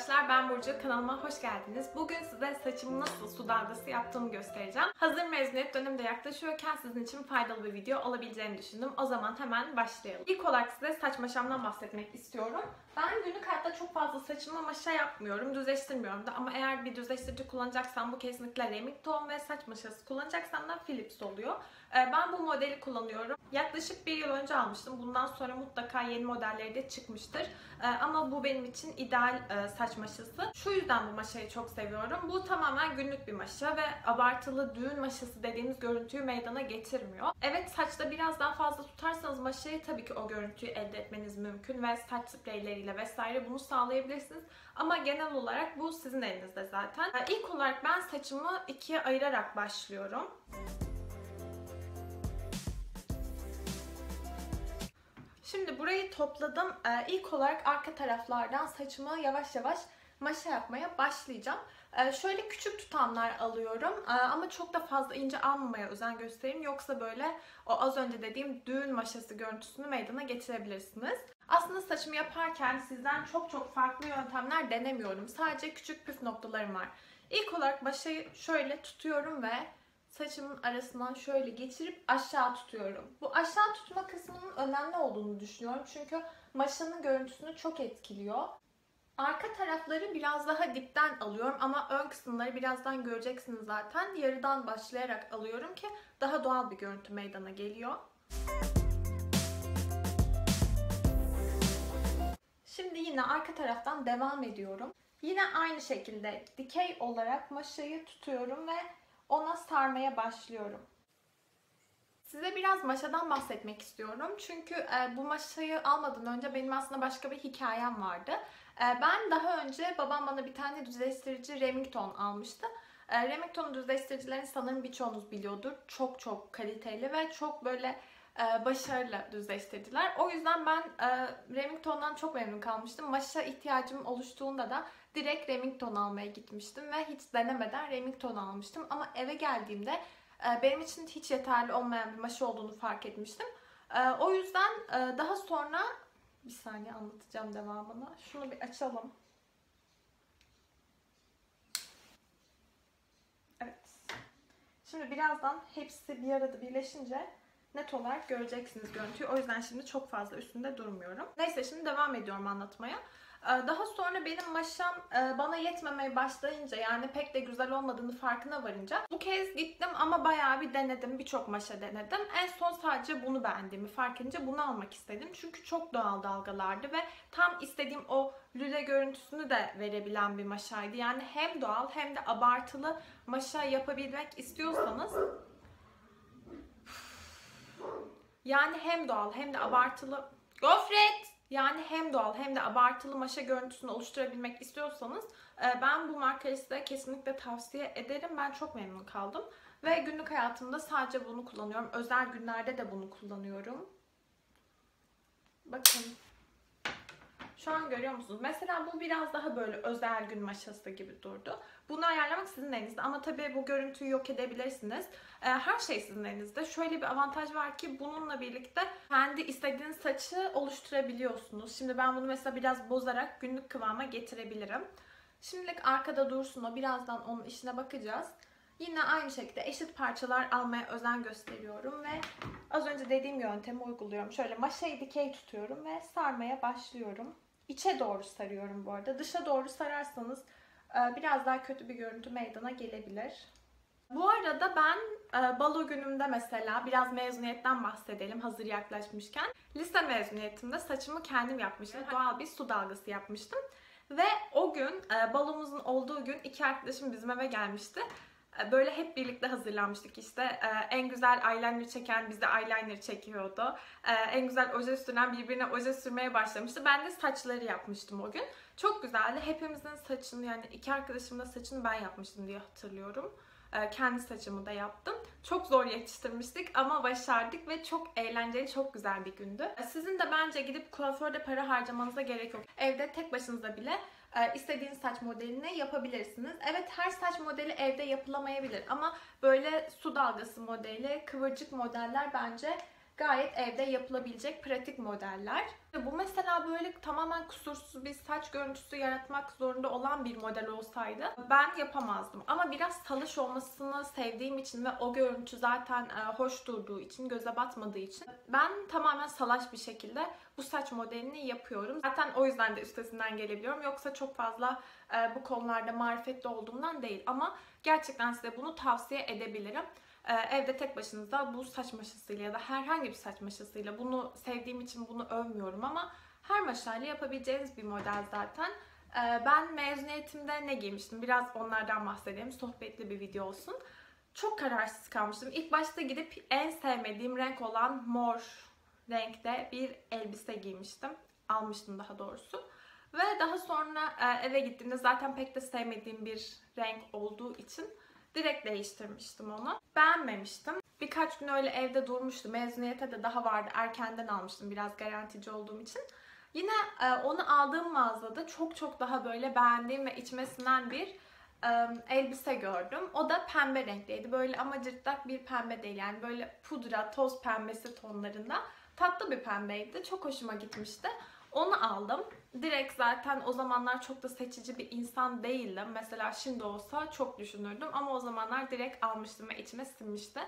arkadaşlar ben Burcu kanalıma hoş geldiniz. Bugün size saçımı nasıl su dalgası yaptığımı göstereceğim. Hazır mezuniyet dönemi de yaklaşıyorken sizin için faydalı bir video olabileceğini düşündüm. O zaman hemen başlayalım. İlk olarak size saç maşamdan bahsetmek istiyorum. Ben günlük hayatta çok fazla saçımı maşa yapmıyorum, düzleştirmiyorum da ama eğer bir düzleştirici kullanacaksam bu kesinlikle Remington ve saç maşası kullanacaksam da Philips oluyor. Ee, Ben bu modeli kullanıyorum. Yaklaşık bir yıl önce almıştım. Bundan sonra mutlaka yeni modelleri de çıkmıştır. Ee, Ama bu benim için ideal e, saç maşası. Şu yüzden bu maşayı çok seviyorum. Bu tamamen günlük bir maşa ve abartılı düğün maşası dediğimiz görüntüyü meydana getirmiyor. Evet saçta biraz daha fazla tutarsanız maşayı tabii ki o görüntüyü elde etmeniz mümkün ve saç spreyleriyle vesaire bunu sağlayabilirsiniz. Ama genel olarak bu sizin elinizde zaten. İlk olarak ben saçımı ikiye ayırarak başlıyorum. Şimdi burayı topladım. Ee, ilk olarak arka taraflardan saçımı yavaş yavaş maşa yapmaya başlayacağım. Ee, şöyle küçük tutamlar alıyorum Ee, ama çok da fazla ince almamaya özen göstereyim. Yoksa böyle o az önce dediğim düğün maşası görüntüsünü meydana getirebilirsiniz. Aslında saçımı yaparken sizden çok çok farklı yöntemler denemiyorum. Sadece küçük püf noktalarım var. İlk olarak maşayı şöyle tutuyorum ve saçımın arasından şöyle geçirip aşağı tutuyorum. Bu aşağı tutma kısmının önemli olduğunu düşünüyorum. Çünkü maşanın görüntüsünü çok etkiliyor. Arka tarafları biraz daha dipten alıyorum ama ön kısımları birazdan göreceksiniz zaten. Yarıdan başlayarak alıyorum ki daha doğal bir görüntü meydana geliyor. Şimdi yine arka taraftan devam ediyorum. Yine aynı şekilde dikey olarak maşayı tutuyorum ve ona sarmaya başlıyorum. Size biraz maşadan bahsetmek istiyorum. Çünkü e, bu maşayı almadan önce benim aslında başka bir hikayem vardı. E, ben daha önce babam bana bir tane düzleştirici Remington almıştı. E, Remington düzleştiricilerini sanırım birçoğunuz biliyordur. Çok çok kaliteli ve çok böyle e, başarılı düzleştirdiler. O yüzden ben e, Remington'dan çok memnun kalmıştım. Maşa ihtiyacım oluştuğunda da direkt Remington almaya gitmiştim ve hiç denemeden Remington almıştım. Ama eve geldiğimde e, benim için hiç yeterli olmayan bir maşa olduğunu fark etmiştim. O yüzden daha sonra bir saniye anlatacağım devamını. Şunu bir açalım. Evet. Şimdi birazdan hepsi bir arada birleşince net olarak göreceksiniz görüntüyü. O yüzden şimdi çok fazla üstünde durmuyorum. Neyse şimdi devam ediyorum anlatmaya. Ee, Daha sonra benim maşam e, bana yetmemeye başlayınca yani pek de güzel olmadığını farkına varınca bu kez gittim ama bayağı bir denedim. Birçok maşa denedim. En son sadece bunu beğendiğimi fark edince bunu almak istedim. Çünkü çok doğal dalgalardı ve tam istediğim o lüle görüntüsünü de verebilen bir maşaydı. Yani hem doğal hem de abartılı maşa yapabilmek istiyorsanız yani hem doğal hem de abartılı Gofret! Yani hem doğal hem de abartılı maşa görüntüsünü oluşturabilmek istiyorsanız e, ben bu markayı size kesinlikle tavsiye ederim. Ben çok memnun kaldım. Ve günlük hayatımda sadece bunu kullanıyorum. Özel günlerde de bunu kullanıyorum. Bakın. Şu an görüyor musunuz? Mesela bu biraz daha böyle özel gün maşası gibi durdu. Bunu ayarlamak sizin elinizde ama tabii bu görüntüyü yok edebilirsiniz. Ee, Her şey sizin elinizde. Şöyle bir avantaj var ki bununla birlikte kendi istediğiniz saçı oluşturabiliyorsunuz. Şimdi ben bunu mesela biraz bozarak günlük kıvama getirebilirim. Şimdilik arkada dursun o. Birazdan onun işine bakacağız. Yine aynı şekilde eşit parçalar almaya özen gösteriyorum ve az önce dediğim yöntemi uyguluyorum. Şöyle maşayı dikey tutuyorum ve sarmaya başlıyorum. İçe doğru sarıyorum bu arada. Dışa doğru sararsanız e, biraz daha kötü bir görüntü meydana gelebilir. Bu arada ben e, balo günümde mesela biraz mezuniyetten bahsedelim hazır yaklaşmışken. Lise mezuniyetimde saçımı kendim yapmıştım. Doğal bir su dalgası yapmıştım. Ve o gün e, balomuzun olduğu gün iki arkadaşım bizim eve gelmişti. E, Böyle hep birlikte hazırlanmıştık işte. E, En güzel eyeliner çeken bize eyeliner çekiyordu. E, En güzel oje süren birbirine oje sürmeye başlamıştı. Ben de saçları yapmıştım o gün. Çok güzeldi. Hepimizin saçını yani iki arkadaşımın da saçını ben yapmıştım diye hatırlıyorum. Kendi saçımı da yaptım. Çok zor yetiştirmiştik ama başardık ve çok eğlenceli, çok güzel bir gündü. Sizin de bence gidip kuaförde para harcamanıza gerek yok. Evde tek başınıza bile istediğiniz saç modelini yapabilirsiniz. Evet her saç modeli evde yapılamayabilir ama böyle su dalgası modeli, kıvırcık modeller bence gayet evde yapılabilecek pratik modeller. Bu mesela böyle tamamen kusursuz bir saç görüntüsü yaratmak zorunda olan bir model olsaydı ben yapamazdım. Ama biraz salaş olmasını sevdiğim için ve o görüntü zaten e, hoş durduğu için, göze batmadığı için ben tamamen salaş bir şekilde bu saç modelini yapıyorum. Zaten o yüzden de üstesinden gelebiliyorum. Yoksa çok fazla e, bu konularda marifetli olduğumdan değil. Ama gerçekten size bunu tavsiye edebilirim. Ee, evde tek başınıza bu saç maşasıyla ya da herhangi bir saç maşasıyla bunu sevdiğim için bunu övmüyorum ama her maşayla yapabileceğiniz bir model zaten. Ee, ben mezuniyetimde ne giymiştim? Biraz onlardan bahsedeyim. Sohbetli bir video olsun. Çok kararsız kalmıştım. İlk başta gidip en sevmediğim renk olan mor renkte bir elbise giymiştim. Almıştım daha doğrusu. Ve daha sonra e, eve gittiğimde zaten pek de sevmediğim bir renk olduğu için direkt değiştirmiştim onu. Beğenmemiştim. Birkaç gün öyle evde durmuştu. Mezuniyete de daha vardı. Erkenden almıştım biraz garantici olduğum için. Yine e, onu aldığım mağazada çok çok daha böyle beğendiğim ve içmesinden bir e, elbise gördüm. O da pembe renkteydi. Böyle ama cırtlak bir pembe değil. Yani böyle pudra, toz pembesi tonlarında. Tatlı bir pembeydi. Çok hoşuma gitmişti. Onu aldım. Direkt zaten o zamanlar çok da seçici bir insan değildim. Mesela şimdi olsa çok düşünürdüm ama o zamanlar direkt almıştım ve içime sinmişti.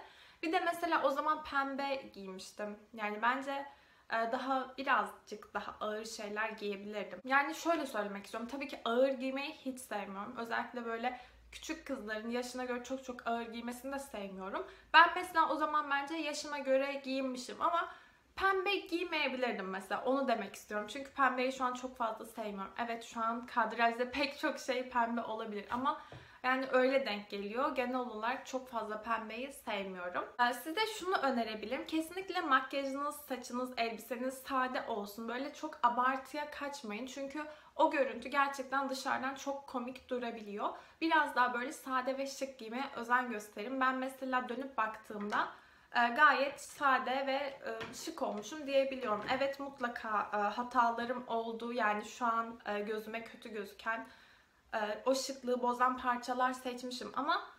Bir de mesela o zaman pembe giymiştim. Yani bence e, daha birazcık daha ağır şeyler giyebilirdim. Yani şöyle söylemek istiyorum. Tabii ki ağır giymeyi hiç sevmiyorum. Özellikle böyle küçük kızların yaşına göre çok çok ağır giymesini de sevmiyorum. Ben mesela o zaman bence yaşıma göre giyinmişim ama pembe giymeyebilirdim mesela. Onu demek istiyorum. Çünkü pembeyi şu an çok fazla sevmiyorum. Evet şu an kadrajda pek çok şey pembe olabilir ama yani öyle denk geliyor. Genel olarak çok fazla pembeyi sevmiyorum. Ee, size şunu önerebilirim. Kesinlikle makyajınız, saçınız, elbiseniz sade olsun. Böyle çok abartıya kaçmayın. Çünkü o görüntü gerçekten dışarıdan çok komik durabiliyor. Biraz daha böyle sade ve şık giymeye özen gösterin. Ben mesela dönüp baktığımda gayet sade ve e, şık olmuşum diyebiliyorum. Evet mutlaka e, hatalarım oldu. Yani şu an gözüme kötü gözüken o şıklığı bozan parçalar seçmişim ama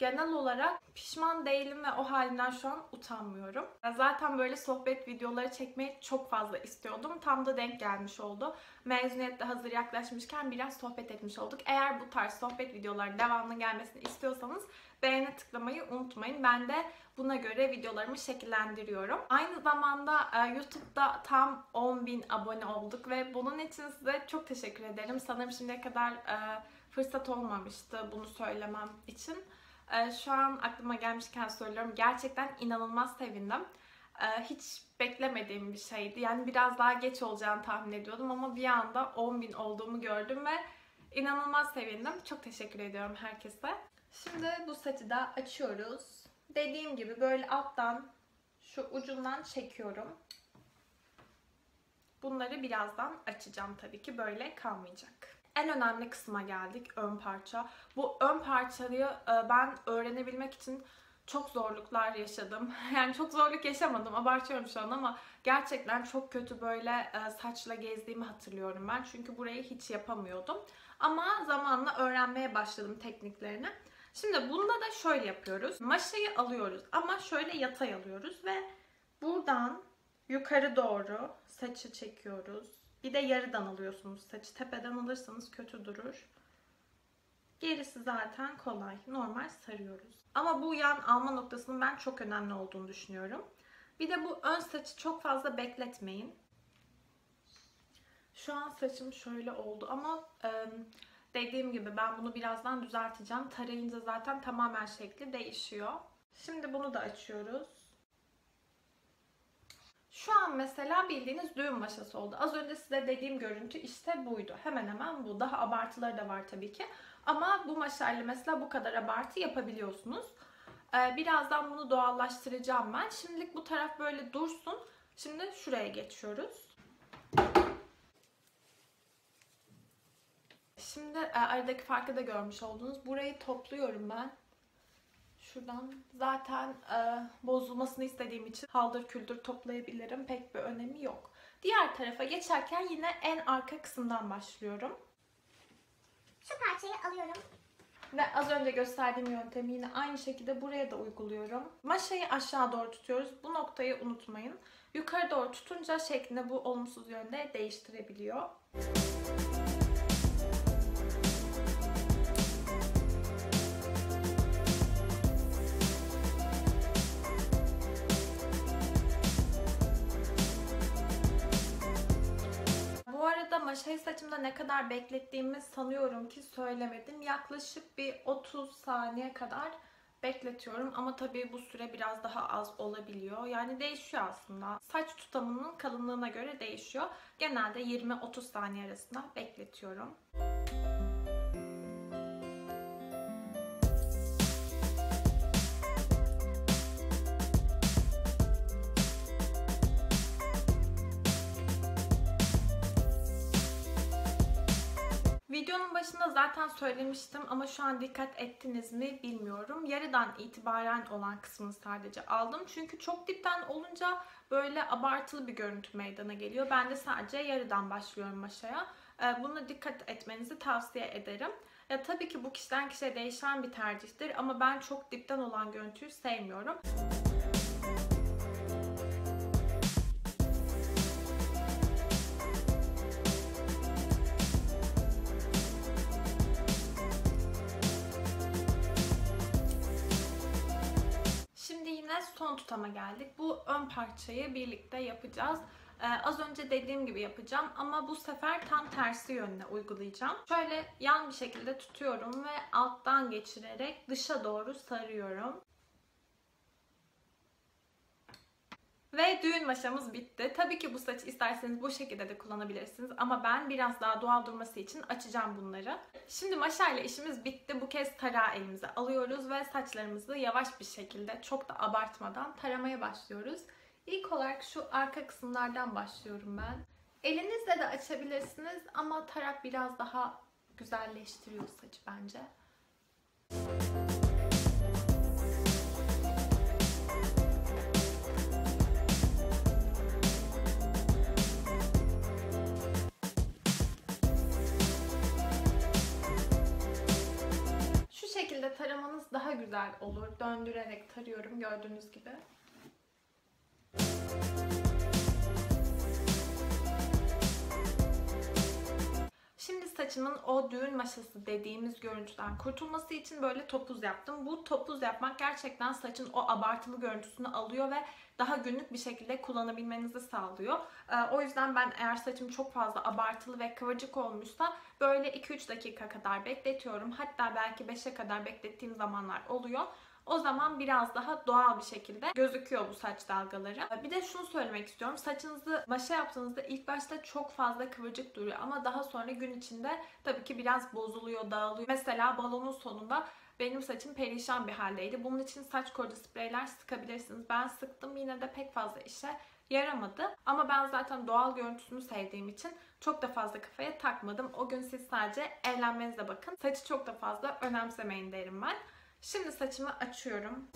genel olarak pişman değilim ve o halimden şu an utanmıyorum. Zaten böyle sohbet videoları çekmeyi çok fazla istiyordum. Tam da denk gelmiş oldu. Mezuniyette hazır yaklaşmışken biraz sohbet etmiş olduk. Eğer bu tarz sohbet videoları devamlı gelmesini istiyorsanız beğene tıklamayı unutmayın. Ben de buna göre videolarımı şekillendiriyorum. Aynı zamanda e, YouTube'da tam 10.000 abone olduk ve bunun için size çok teşekkür ederim. Sanırım şimdiye kadar e, fırsat olmamıştı bunu söylemem için. E, şu an aklıma gelmişken söylüyorum. Gerçekten inanılmaz sevindim. Hiç beklemediğim bir şeydi. Yani biraz daha geç olacağını tahmin ediyordum ama bir anda 10.000 olduğumu gördüm ve inanılmaz sevindim. Çok teşekkür ediyorum herkese. Şimdi bu seti de açıyoruz. Dediğim gibi böyle alttan şu ucundan çekiyorum. Bunları birazdan açacağım tabii ki böyle kalmayacak. En önemli kısma geldik ön parça. Bu ön parçayı e, ben öğrenebilmek için çok zorluklar yaşadım. Yani çok zorluk yaşamadım abartıyorum şu an ama gerçekten çok kötü böyle e, saçla gezdiğimi hatırlıyorum ben. Çünkü burayı hiç yapamıyordum. Ama zamanla öğrenmeye başladım tekniklerini. Şimdi bunda da şöyle yapıyoruz. Maşayı alıyoruz ama şöyle yatay alıyoruz ve buradan yukarı doğru saçı çekiyoruz. Bir de yarıdan alıyorsunuz saçı. Tepeden alırsanız kötü durur. Gerisi zaten kolay. Normal sarıyoruz. Ama bu yan alma noktasının ben çok önemli olduğunu düşünüyorum. Bir de bu ön saçı çok fazla bekletmeyin. Şu an saçım şöyle oldu ama Dediğim gibi ben bunu birazdan düzelteceğim. Tarayınca zaten tamamen şekli değişiyor. Şimdi bunu da açıyoruz. Şu an mesela bildiğiniz düğün maşası oldu. Az önce size dediğim görüntü işte buydu. Hemen hemen bu. Daha abartıları da var tabii ki. Ama bu maşayla mesela bu kadar abartı yapabiliyorsunuz. Ee, birazdan bunu doğallaştıracağım ben. Şimdilik bu taraf böyle dursun. Şimdi şuraya geçiyoruz. Şimdi e, aradaki farkı da görmüş oldunuz. Burayı topluyorum ben. Şuradan zaten e, bozulmasını istediğim için haldır küldür toplayabilirim. Pek bir önemi yok. Diğer tarafa geçerken yine en arka kısımdan başlıyorum. Şu parçayı alıyorum. Ve az önce gösterdiğim yöntemi yine aynı şekilde buraya da uyguluyorum. Maşayı aşağı doğru tutuyoruz. Bu noktayı unutmayın. Yukarı doğru tutunca şeklinde bu olumsuz yönde değiştirebiliyor. Bu arada maşayı saçımda ne kadar beklettiğimi sanıyorum ki söylemedim. Yaklaşık bir 30 saniye kadar bekletiyorum ama tabii bu süre biraz daha az olabiliyor. Yani değişiyor aslında. Saç tutamının kalınlığına göre değişiyor. Genelde 20-30 saniye arasında bekletiyorum. Videonun başında zaten söylemiştim ama şu an dikkat ettiniz mi bilmiyorum. Yarıdan itibaren olan kısmını sadece aldım. Çünkü çok dipten olunca böyle abartılı bir görüntü meydana geliyor. Ben de sadece yarıdan başlıyorum maşaya. Ee, buna dikkat etmenizi tavsiye ederim. Ya tabii ki bu kişiden kişiye değişen bir tercihtir ama ben çok dipten olan görüntüyü sevmiyorum. Şimdi son tutama geldik. Bu ön parçayı birlikte yapacağız. Ee, az önce dediğim gibi yapacağım ama bu sefer tam tersi yönde uygulayacağım. Şöyle yan bir şekilde tutuyorum ve alttan geçirerek dışa doğru sarıyorum. Ve düğün maşamız bitti. Tabii ki bu saçı isterseniz bu şekilde de kullanabilirsiniz. Ama ben biraz daha doğal durması için açacağım bunları. Şimdi maşayla işimiz bitti. Bu kez tarağı elimize alıyoruz ve saçlarımızı yavaş bir şekilde çok da abartmadan taramaya başlıyoruz. İlk olarak şu arka kısımlardan başlıyorum ben. Elinizle de açabilirsiniz ama tarak biraz daha güzelleştiriyor saçı bence. Daha güzel olur. Döndürerek tarıyorum gördüğünüz gibi. Şimdi saçımın o düğün maşası dediğimiz görüntüden kurtulması için böyle topuz yaptım. Bu topuz yapmak gerçekten saçın o abartılı görüntüsünü alıyor ve daha günlük bir şekilde kullanabilmenizi sağlıyor. Ee, o yüzden ben eğer saçım çok fazla abartılı ve kıvırcık olmuşsa böyle 2-3 dakika kadar bekletiyorum. Hatta belki 5'e kadar beklettiğim zamanlar oluyor. O zaman biraz daha doğal bir şekilde gözüküyor bu saç dalgaları. Bir de şunu söylemek istiyorum. Saçınızı maşa yaptığınızda ilk başta çok fazla kıvırcık duruyor ama daha sonra gün içinde tabii ki biraz bozuluyor, dağılıyor. Mesela balonun sonunda benim saçım perişan bir haldeydi. Bunun için saç koruyucu spreyler sıkabilirsiniz. Ben sıktım yine de pek fazla işe yaramadı. Ama ben zaten doğal görüntüsünü sevdiğim için çok da fazla kafaya takmadım. O gün siz sadece eğlenmenize bakın. Saçı çok da fazla önemsemeyin derim ben. Şimdi saçımı açıyorum.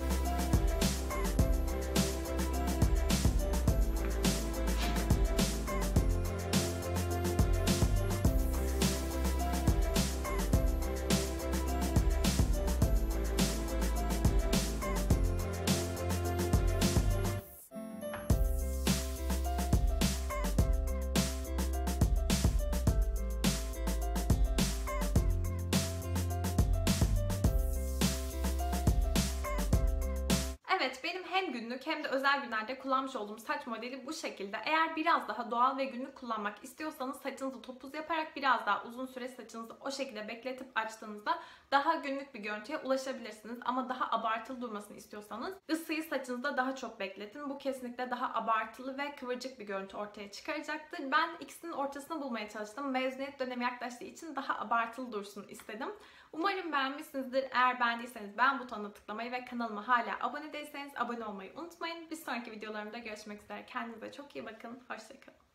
Evet benim hem günlük hem de özel günlerde kullanmış olduğum saç modeli bu şekilde. Eğer biraz daha doğal ve günlük kullanmak istiyorsanız saçınızı topuz yaparak biraz daha uzun süre saçınızı o şekilde bekletip açtığınızda daha günlük bir görüntüye ulaşabilirsiniz. Ama daha abartılı durmasını istiyorsanız ısıyı saçınızda daha çok bekletin. Bu kesinlikle daha abartılı ve kıvırcık bir görüntü ortaya çıkaracaktır. Ben ikisinin ortasını bulmaya çalıştım. Mezuniyet dönemi yaklaştığı için daha abartılı dursun istedim. Umarım beğenmişsinizdir. Eğer beğendiyseniz beğen butonuna tıklamayı ve kanalıma hala abone değilseniz abone olmayı unutmayın. Bir sonraki videolarımda görüşmek üzere. Kendinize çok iyi bakın. Hoşçakalın.